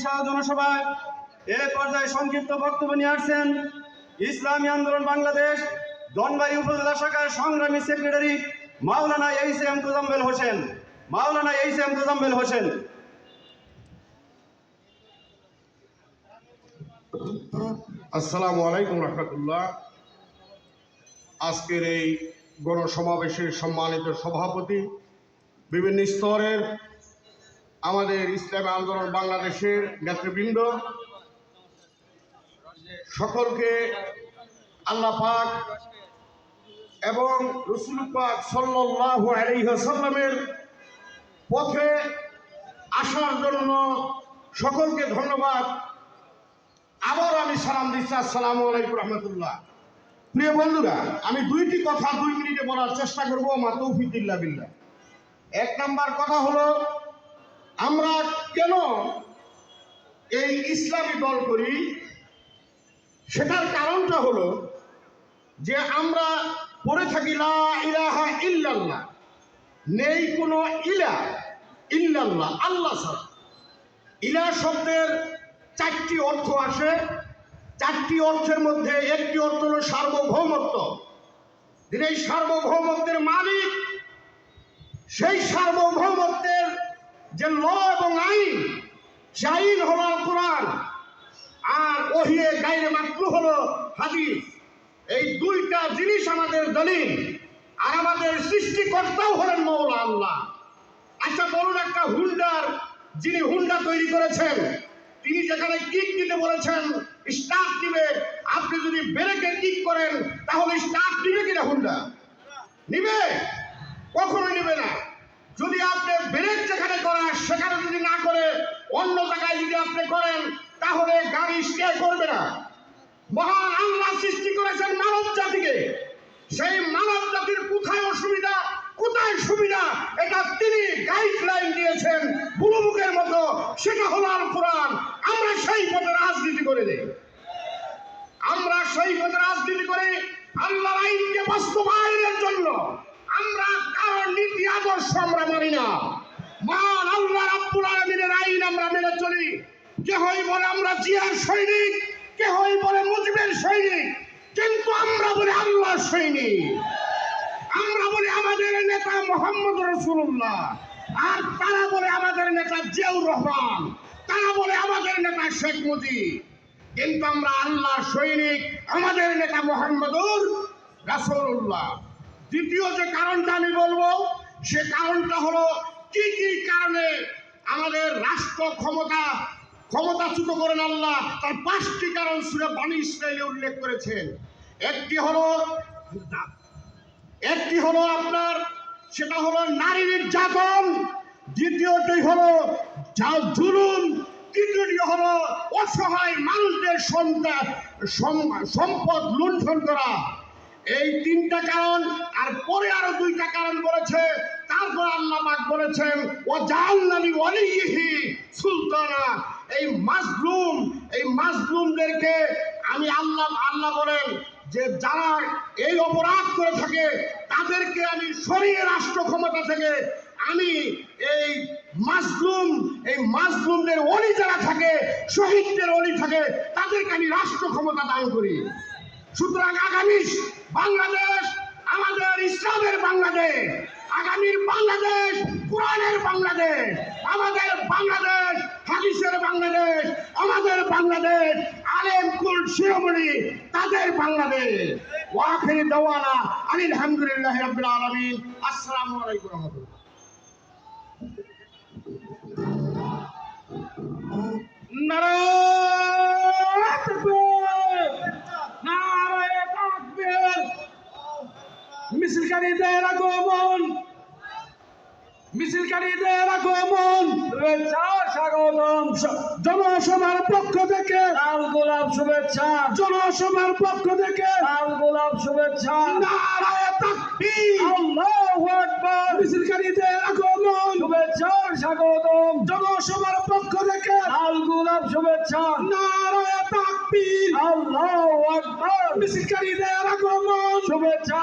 বিশাল জনসভায় এ পর্যায়ে সংক্ষিপ্ত বক্তব্য নিয়ে আসছেন ইসলামী আন্দোলন বাংলাদেশ, দনবাড়ি উপজেলা শাখার সংগ্রামী secretary Maulana H M Tozammel Hossain. Maulana H M Tozammel Hossain. আসসালামু আলাইকুম রহমতুল্লাহ। আজকের এই গণসমাবেশের সম্মানিত সভাপতি, বিভিন্ন স্তরের আমাদের ইসলামী আন্দোলন বাংলাদেশের নেতৃবৃন্দ, সকলকে আল্লাহ পাক এবং রসুল পাক সাল্লাল্লাহু আলাইহি ওয়াসাল্লামের পথে আসার জন্য সকলকে ধন্যবাদ। আবার আমি সালাম দিচ্ছি। আসসালামু আলাইকুম রহমতুল্লাহ। প্রিয় বন্ধুরা, আমি দুইটি কথা দুই মিনিটে বলার চেষ্টা করব। মা তৌফিকুল্লাহ বিল্লাহ। এক নাম্বার কথা হলো আমরা কেন এই ইসলামী দল করি? সেটার কারণটা হলো যে আমরা পড়ে থাকি, লা ইলাহা ইল্লাল্লাহ। নেই কোনো ইলা ইল্লাল্লাহ, আল্লাহ ছাড়া। ইলা শব্দের চারটি অর্থ আসে চারটি অর্থের মধ্যে একটি অর্থ হল সার্বভৌমত্ব। এই সার্বভৌমত্বের মালিক, সেই সার্বভৌমত্বের যে ল এবং আইন সে আইন হল কোরআন আর ওহিয়ে গাইরে মাত্র হলো হাদিস। এই দুইটা জিনিস আমাদের দলিল, আর আমাদের সৃষ্টিকর্তাও হলেন মৌলা আল্লাহ। আচ্ছা বলুন একটা হুন্ডার, যিনি হুন্ডা তৈরি করেছেন, তিনি যেখানে কিক দিতে বলেছেন স্টার্ট দিবে, আপনি যদি ব্রেকে কিক করেন, তাহলে স্টার্ট দিবে কিনা হুন্ডা? নিবে? কখনো নিবে না। অন্য জায়গায় যদি আপনি করেন, তাহলে গাড়ি স্টে করবে না। মহান আল্লাহ সৃষ্টি করেছেন মানব জাতিকে। সেই মানব জাতির কোথায় অসুবিধা, কোথায় সুবিধা, এটা তিনি গাইডলাইন দিয়েছেন বুলুমুখের মতো। সেটা হলো আল কোরআন। আমরা সেই পথে রাজনীতি করে দেই। আমরা সেই পথে রাজনীতি করে আল্লাহর আইনকে বাস্তবায়নের জন্য। আমরা কারোর নীতি আদর্শ আমরা মানি না। মহান আল্লাহ আমরা মেনে চলি। কেহই বলে আমরা জিয়ার সৈনিক, কেহই বলে মুজিবের সৈনিক, কিন্তু আমরা বলি আল্লাহর সৈনিক। আমরা বলি আমাদের নেতা মোহাম্মদ রসুল্লাহ আর তারা বলে আমাদের নেতা জিয়াউর রহমান, তারা বলে আমাদের নেতা শেখ মুজিব। কিন্তু আমরা আল্লাহ সৈনিক, আমাদের নেতা মোহাম্মদুর রাসূলুল্লাহ। দ্বিতীয় যে কারণটা আমি বলব, সে কারণটা হলো কি কি কারণে আমাদের রাষ্ট্র ক্ষমতা, ক্ষমতাচ্যুত করেন আল্লাহ। তার পাঁচটি কারণ সুরে বাণী ইসরায়েলে উল্লেখ করেছেন একটি হলো একটি হলো আপনার, সেটা হলো নারী নির্যাতন। দ্বিতীয়টি হলো জুলুম। তৃতীয়টি হলো অসহায় মানুষদের সন্তান সম্পদ লুণ্ঠন করা। এই তিনটা কারণ, আর পরে আরও দুইটা কারণ বলেছে। তারপর আল্লাহ পাক বলেছেন ও জাহান্নামি ওয়ালিহি সুলতানা। এই মাজলুম, এই মাজলুমদেরকে আমি আল্লাহ আল্লাহ বলেন যে যারা এই অপরাধ করে থাকে, তাদেরকে আমি সরিয়ে রাষ্ট্র ক্ষমতা থেকে আমি এই মাজলুম, এই মাজলুমদের অলি যারা থাকে, শহীদদের অলি থাকে, তাদেরকে আমি রাষ্ট্র ক্ষমতা দান করি। সুতরাং আগামী বাংলাদেশ আমাদের ইসলামের বাংলাদেশ, আগামীর বাংলাদেশ, কোরআনের বাংলাদেশ, আমাদের বাংলাদেশ, হাদিসের বাংলাদেশ, আমাদের বাংলাদেশ, আলেম, কুল, শিরোমণি, তাদের বাংলাদেশ। ওয়াখিরি দেওয়ানা আলহামদুলিল্লাহ রাব্বিল আলামিন। আসসালামু আলাইকুম রহমতুল্লাহ। নারায়ণ তাকবীর! নারায়ণ তাকবীর! মিছিলকারীদের আগমন। মিছিলকারীদের আগমন। শুভেচ্ছা স্বাগতম। জনসভার পক্ষ থেকে। লাল গোলাপ শুভেচ্ছা। জনসভার পক্ষ থেকে। লাল গোলাপ শুভেচ্ছা। নারায়ণ তাকবীর। আল্লাহু আকবার। মিছিলকারীদের আগমন। শুভেচ্ছা স্বাগতম। জনসভার পক্ষ থেকে। লাল গোলাপ শুভেচ্ছা। নারায়ণ তাকবীর। আল্লাহু আকবার। মিছিলকারীদের আগমন। শুভেচ্ছা।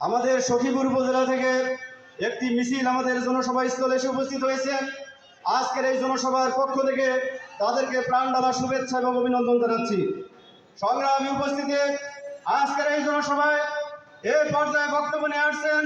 আমাদের সখীপুর উপজেলা থেকে একটি মিছিল আমাদের জনসভা স্থলে এসে উপস্থিত হয়েছে। আজকের এই জনসভার পক্ষ থেকে তাদেরকে প্রাণ ডালা শুভেচ্ছা এবং অভিনন্দন জানাচ্ছি। সংগ্রামী উপস্থিতি, আজকের এই জনসভায় এই পর্যায়ে বক্তব্য নিয়ে আসছেন